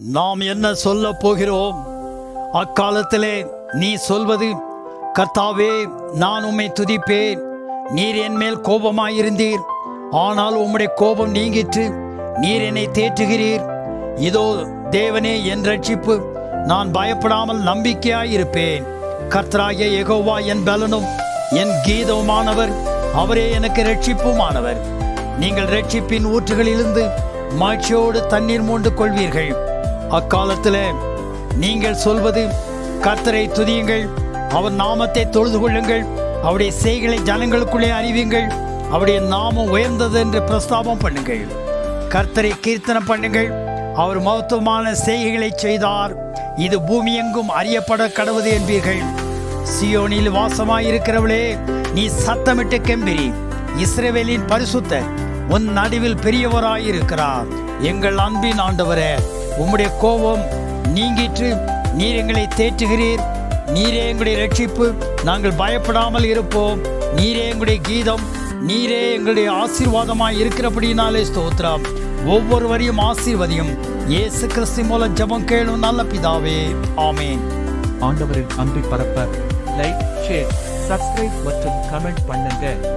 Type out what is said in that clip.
நாம் என்ன சொல்ல போகிறோம்? அக்காலத்திலே நீ சொல்வது கர்த்தாவே நான் உம்மை துதிப்பேன். நீர் என் மேல் கோபமாயிருந்தீர். ஆனால் உம்முடைய கோபம் நீங்கிற்று. நீர் என்னை தேற்றுகிறீர். இதோ தேவனே என் ரட்சிப்பு நான் பயப்படாமல் நம்பிக்கையாயிருப்பேன். கர்த்தராகிய எகோவா என் பலனும் என் கீதவுமானவர் அவரே எனக்கு ரட்சிப்புமானவர் நீங்கள் ரட்சிப்பின் ஊற்றுகளிலிருந்து மகிழ்ச்சியோடு தண்ணீர் மூண்டு கொள்வீர்கள் அக்காலத்தில் நீங்கள் சொல்வது கர்த்தரை துதியுங்கள் அவர் நாமத்தை தொழுது கொள்ளுங்கள் அவருடைய செய்களை ஜனங்களுக்குள்ளே அறிவியுங்கள் அவருடைய நாமம் உயர்ந்தது என்று பிரஸ்தாபம் பண்ணுங்கள். கர்த்தரை கீர்த்தனம் பண்ணுங்கள். அவர் மகத்துவமான செய்கைகளை செய்தார். இது பூமியெங்கும் அறியப்பட கடவுது என்பீர்கள். சியோனில் வாசமாயிருக்கிறவளே நீ சத்தமிட்டு கெம்பிரி. இஸ்ரவேலின் பரிசுத்த உன் நடுவில் பெரியவராயிருக்கிறார். எங்கள் அன்பின் ஆண்டவரே உம்முடைய கோபம் நீங்கிற்று. நீர் எங்களை தேற்றுகிறீர். நீரே எங்களுடைய ரட்சிப்பு நாங்கள் பயப்படாமல் இருப்போம். நீரே எங்களுடைய கீதம். நீரே எங்களுடைய ஆசீர்வாதமாய் இருக்கிறபடினாலே ஸ்தோத்திரம். ஒவ்வொருவரையும் ஆசீர்வதியும். இயேசு கிறிஸ்து மூலம் ஜெபம் கேளும் நல்ல பிதாவே. ஆமேன். ஆண்டவரின் அன்பை பரப்ப லைக் ஷேர் சப்ஸ்கிரைப் மற்றும் கமெண்ட் பண்ணுங்க.